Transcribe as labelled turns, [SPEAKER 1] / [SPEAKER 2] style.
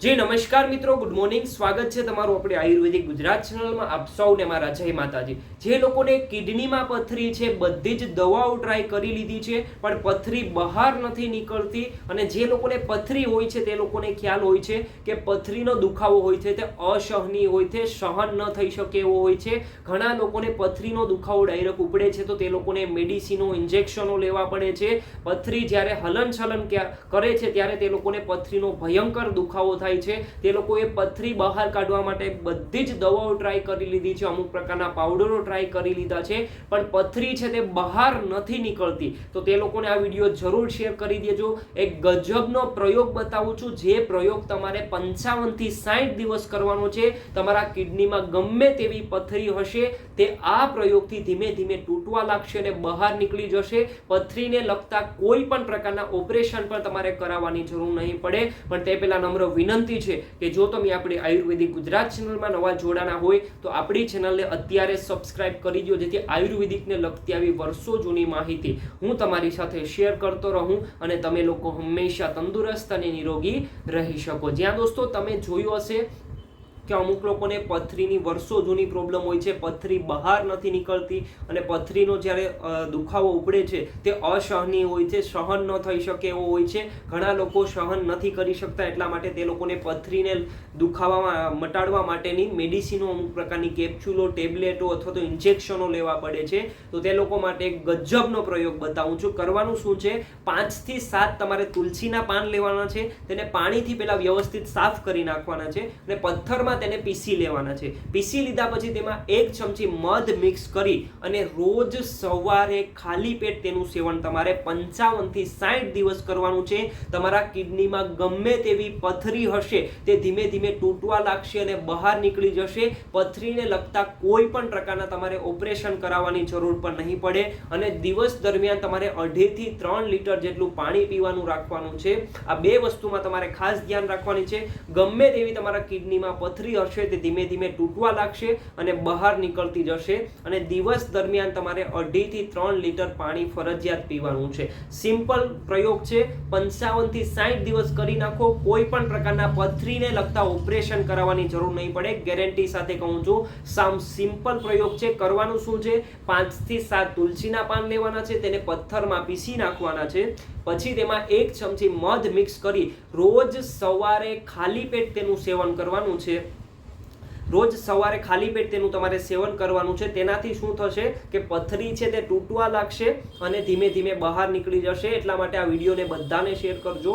[SPEAKER 1] જી, નમસ્કાર મિત્રો. Good morning સ્વાગત છે તમારું આપણે આયુર્વેદિક ગુજરાત ચેનલમાં. આપ સૌને મારા જય માતાજી. જે લોકોને કિડનીમાં પથરી છે, બધી જ દવાઓ ટ્રાય કરી લીધી છે, પણ પથરી બહાર નથી નીકળતી અને જે લોકોને પથરી હોય છે, તે લોકોને ખ્યાલ હોય છે કે પથરીનો દુખાવો હોય છે, તે અસહનીય હોય છે, સહન ન થઈ શકે એવો હોય છે. ઘણા લોકોને પથરીનો દુખાવો ડાયરેક્ટ ઉપડે છે, તો તે લોકોને મેડિસિનો ઇન્જેક્શનો લેવા પડે છે. પથરી જ્યારે હલનચલન ક્યા- કરે છે, ત્યારે તે લોકોને પથરીનો ભયંકર દુખાવો થાય છે. તે લોકોએ પથરી બહાર કાઢવા માટે બધી જ દવાઓ ટ્રાય કરી લીધી છે. અમુક પ્રકારના પાવડરો ટ્રાય કરી લીધા છે. પણ પથરી છે તે બહાર નથી નીકળતી. તો તે લોકોને આ વીડિયો જરૂર શેર કરી દેજો. એક ગજબનો પ્રયોગ બતાવું છું. જે પ્રયોગ તમારે પંચાવનથી સાઠ દિવસ કરવાનો છે. તમારા કિડનીમાં ગમે તેવી પથરી હશે, તે આ પ્રયોગથી ધીમે ધીમે તૂટવા લાગશે અને બહાર નીકળી જશે. પથરીને લગતા કોઈ પણ પ્રકારના ઓપરેશન પણ તમારે કરાવવાની જરૂર નહીં પડે. પણ તે પહેલાં નમ્ર વિનંતી છે કે જો તમે આપણી આયુર્વેદિક ગુજરાત ચેનલમાં નવા જોડાના હોય, તો આપણી ચેનલને અત્યારે સબસ્ક્રાઇબ કરી દો જેથી આયુર્વેદિકને લગતી આવી વર્ષો જૂની માહિતી હું તમારી સાથે શેર કરતો રહું અને તમે લોકો હંમેશા તંદુરસ્ત અને નિરોગી રહી શકો. જ્યાં દોસ્તો તમે જોયું હશે કે અમુક લોકોને પથરીની વર્ષો જૂની પ્રોબ્લેમ હોય છે, પથરી બહાર નથી નીકળતી અને પથરીનો જ્યારે દુખાવો ઉપડે છે, તે અસહનીય હોય છે, સહન ન થઈ શકે એવો હોય છે. ઘણા લોકો સહન નથી કરી શકતા, એટલા માટે તે લોકોને પથરીને દુખાવામાં, મટાડવા માટેની મેડિસિનો અમુક પ્રકારની કેપ્સ્યુલો ટેબ્લેટો અથવા તો ઇન્જેક્શનો લેવા પડે છે. તો તે લોકો માટે એક ગજબનો પ્રયોગ બતાવું છું. કરવાનું શું છે? પાંચથી સાત તમારે તુલસીના પાન લેવાના છે, તેને પાણીથી પહેલાં વ્યવસ્થિત સાફ કરી નાખવાના છે અને પથ્થરમાં તેને પીસી લેવાના છે. પીસી લીધા પછી તેમાં એક ચમચી મધ મિક્સ કરી અને રોજ સવારે ખાલી પેટ તેનું સેવન તમારે પંચાવનથી સાઠ દિવસ કરવાનું છે. તમારા કિડનીમાં ગમે તેવી પથરી હશે, તે ધીમે ધીમે તૂટવા લાગશે અને બહાર નીકળી જશે. પથરીને લગતા કોઈ પણ પ્રકારના તમારે ઓપરેશન કરાવવાની જરૂર પણ નહીં પડે અને દિવસ દરમિયાન તમારે અઢીથી ત્રણ લીટર જેટલું પાણી પીવાનું રાખવાનું છે. આ બે વસ્તુમાં તમારે ખાસ ધ્યાન રાખવાની છે. ગમે તેવી તમારા કિડનીમાં પથરી હશે, તે ધીમે ધીમે તૂટવા લાગશે અને બહાર નીકળતી જશે. અને દિવસ દરમિયાન તમારે અઢીથી ત્રણ લીટર પાણી ફરજિયાત પીવાનું છે. સિમ્પલ પ્રયોગ છે પંચાવનથી સાઠ દિવસ કરી નાખો. કોઈ પણ પ્રકારના પથરીને લગતા ઓપરેશન કરાવવાની જરૂર નહીં પડે. ગેરંટી સાથે કહું છું, સામ સિમ્પલ પ્રયોગ છે. કરવાનું શું છે? પાંચથી સાત તુલસીના પાન લેવાના છે, તેને પથ્થરમાં પીસી નાખવાના છે. પછી તેમાં એક ચમચી મધ મિક્સ કરી રોજ સવારે ખાલી પેટ તેનું સેવન કરવાનું છે. રોજ સવારે ખાલી પેટ તેનું તમારે સેવન કરવાનું છે. તેનાથી શું થશે કે પથરી છે તે તૂટવા લાગશે અને ધીમે ધીમે બહાર નીકળી જશે. એટલા માટે આ વિડીયોને બધાને શેર કરજો.